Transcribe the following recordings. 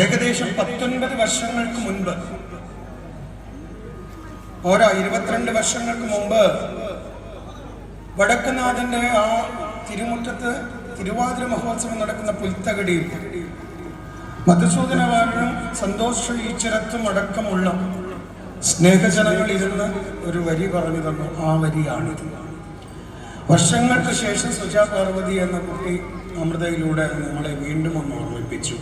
ഏകദേശം പത്തൊൻപത് വർഷങ്ങൾക്ക് മുൻപ്. പോരാ ഇരുപത്തിരണ്ട് വർഷങ്ങൾക്ക് മുമ്പ് വടക്കുനാഥന്റെ ആ തിരുമുറ്റത്ത് തിരുവാതിര മഹോത്സവം നടക്കുന്ന പുൽത്തകടിയിൽ മധുസൂദന വാഴനും സന്തോഷ ഈശ്വരത്തും അടക്കമുള്ള സ്നേഹജനങ്ങൾ ഇരുന്ന് ഒരു വരി പറഞ്ഞു തന്നു. ആ വരിയാണിത്. വർഷങ്ങൾക്ക് ശേഷം സുജാ പാർവതി എന്ന കുട്ടി അമൃതയിലൂടെ നമ്മളെ വീണ്ടും ഒന്ന് ഓർമ്മിപ്പിച്ചു.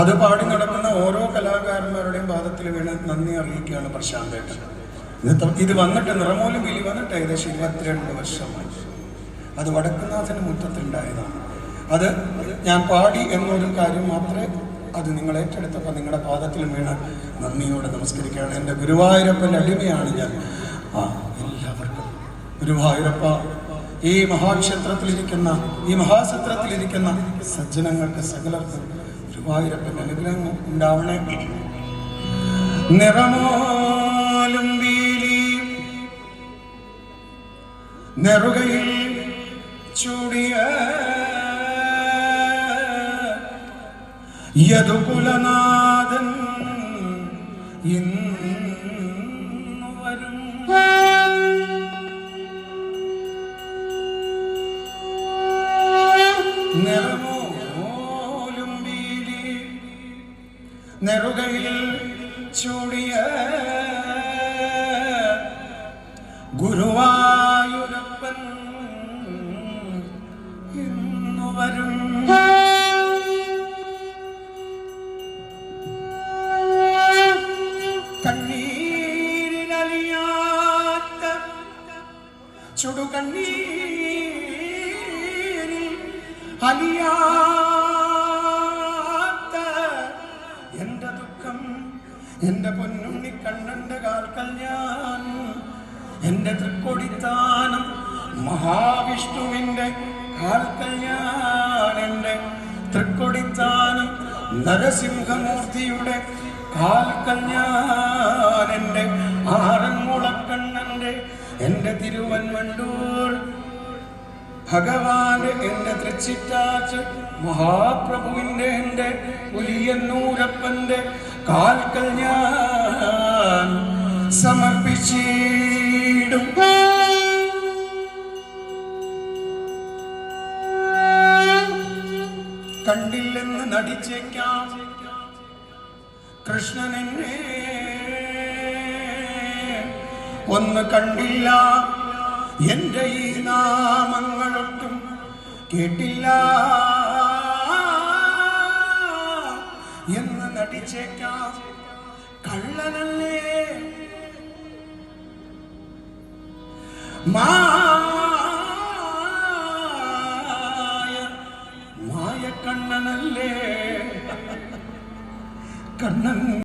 അത് പാടി നടക്കുന്ന ഓരോ കലാകാരന്മാരുടെയും പാദത്തിൽ വീണ് നന്ദി അറിയിക്കുകയാണ് പ്രശാന്തേട്ടൻ ഇത് ഇത് വന്നിട്ട് നിറമൂലം വിളി വന്നിട്ട് ഏകദേശം ഇരുപത്തിരണ്ട് വർഷമായി. അത് വടക്കുനാഥന് മുറ്റത്തുണ്ടായതാണ്. അത് ഞാൻ പാടി എന്നൊരു കാര്യം മാത്രമേ അത് നിങ്ങൾ ഏറ്റെടുത്തപ്പോൾ നിങ്ങളുടെ പാദത്തിൽ വീണ് നന്ദിയോടെ നമസ്കരിക്കുകയാണ്. എന്റെ ഗുരുവായൂരപ്പന്റെ അടിമയാണ് ഞാൻ. ആ എല്ലാവർക്കും ഗുരുവായൂരപ്പ ഈ മഹാക്ഷേത്രത്തിലിരിക്കുന്ന ഈ മഹാസത്രത്തിലിരിക്കുന്ന സജ്ജനങ്ങൾക്ക് സകലർക്കും ഗുരുവായൂരപ്പന്റെ അനുഗ്രഹം ഉണ്ടാവണേ. നിറമോലും നിറുകയിൽ നെറുകയിൽ ചൂടിയ യദുകുലനാഥൻ നിറമോലും നെറുകയിൽ ചൂടിയ ഗുരുവായൂരപ്പൻ ഇന്നു വരും. കണ്ണീരിനലിയാത്ത ചുടുകണ്ണീരിൽ അലിയാത്ത എന്റെ പൊന്നുണ്ണി കണ്ണന്റെ കാൽക്കൽ ഞാൻ എന്റെ തൃക്കൊടിത്താനം മഹാവിഷ്ണുവിന്റെ കാൽക്കൽ ഞാൻ എന്റെ തൃക്കൊടിത്താനം നരസിംഹമൂർത്തിയുടെ കാൽക്കൽ ഞാൻ എന്റെ ആറന്മുളക്കണ്ണന്റെ എന്റെ തിരുവൻവണ്ടൂർ ഭഗവാന് എന്റെ തൃച്ചിറ്റാച്ച് മഹാപ്രഭുവിന്റെ എന്റെ പുലിയന്നൂരപ്പന്റെ കാൽക്കൽ ഞാൻ സമർപ്പിച്ചിടും. കണ്ടില്ലെന്ന് നടിച്ചേക്കാം. കൃഷ്ണൻ എന്നെ ഒന്ന് കണ്ടില്ല. എന്റെ ഈ കേട്ടില്ല. എന്ന് നടിച്ചേക്കാം. കള്ളനല്ലേ? മായ മായ കണ്ണനല്ലേ? കണ്ണൻ